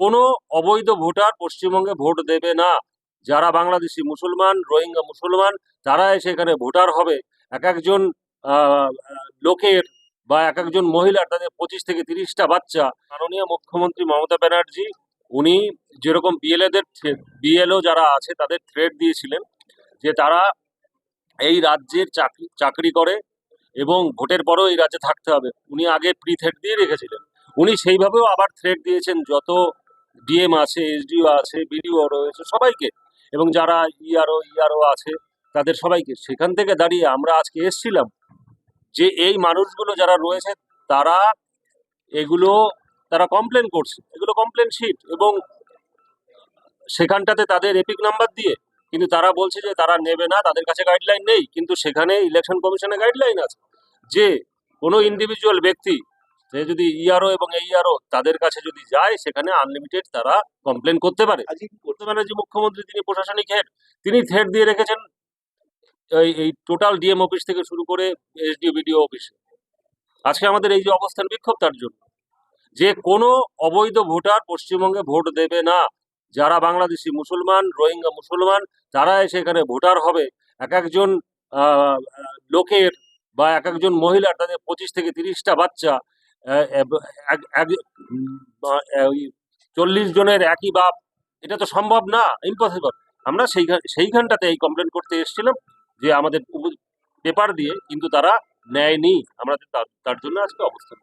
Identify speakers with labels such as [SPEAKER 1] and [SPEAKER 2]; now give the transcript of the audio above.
[SPEAKER 1] কোনো অবৈধ ভোটার পশ্চিমবঙ্গে ভোট দেবে না। যারা বাংলাদেশি মুসলমান, রোহিঙ্গা মুসলমান তারা এসে এখানে ভোটার হবে। এক একজন লোকের বা এক একজন মহিলার তাদের পঁচিশ থেকে তিরিশটা বাচ্চা। মাননীয় মুখ্যমন্ত্রী মমতা ব্যানার্জি, উনি যেরকম বিএলএদের বিএলও যারা আছে, তাদের থ্রেড দিয়েছিলেন যে তারা এই রাজ্যের চাকরি চাকরি করে এবং ভোটের পরেও এই রাজ্যে থাকতে হবে। উনি আগে প্রি থ্রেড দিয়ে রেখেছিলেন। উনি সেইভাবেও আবার থ্রেড দিয়েছেন যত ডিএম আছে এসডিও আছে বিডিও রয়েছে, সবাইকে। এবং যারা ইআরও ইআরও আছে, তাদের সবাইকে। সেখান থেকে দাঁড়িয়ে আমরা আজকে এসছিলাম যে এই মানুষগুলো যারা রয়েছে, তারা এগুলো, তারা কমপ্লেন করছে। এগুলো কমপ্লেন শিট এবং সেখানটাতে তাদের এপিক নাম্বার দিয়ে, কিন্তু তারা বলছে যে তারা নেবে না, তাদের কাছে গাইডলাইন নেই। কিন্তু সেখানে ইলেকশন কমিশনের গাইডলাইন আছে যে কোনো ইন্ডিভিজুয়াল ব্যক্তি সে যদি ইআরও এবং এই এইআরও তাদের কাছে যদি যায় সেখানে আনলিমিটেড তারা কমপ্লেন করতে পারে।
[SPEAKER 2] আজকে কি
[SPEAKER 1] মমতা ব্যানার্জি মুখ্যমন্ত্রী তিনি প্রশাসনিক হেড তিনি থ্রেড দিয়ে রেখেছেন এই টোটাল ডিএম অফিস থেকে শুরু করে এসডিও বিডিও অফিসে আজকে আমাদের এই যে অবস্থান বিক্ষোভ তার জন্য। যে কোনো অবৈধ ভোটার পশ্চিমবঙ্গে ভোট দেবে না। যারা বাংলাদেশি মুসলমান রোহিঙ্গা মুসলমান তারা এসে এখানে ভোটার হবে। এক একজন আহ, লোকের বা এক একজন মহিলার তাদের পঁচিশ থেকে তিরিশটা বাচ্চা চল্লিশ জনের একই বাপ, এটা তো সম্ভব না ইম্পসিবল আমরা সেইখান সেইখানটাতে এই কমপ্লেন করতে এসেছিলাম যে আমাদের পেপার দিয়ে কিন্তু তারা নেয়নি আমরা তার জন্য আজকে অবস্থান।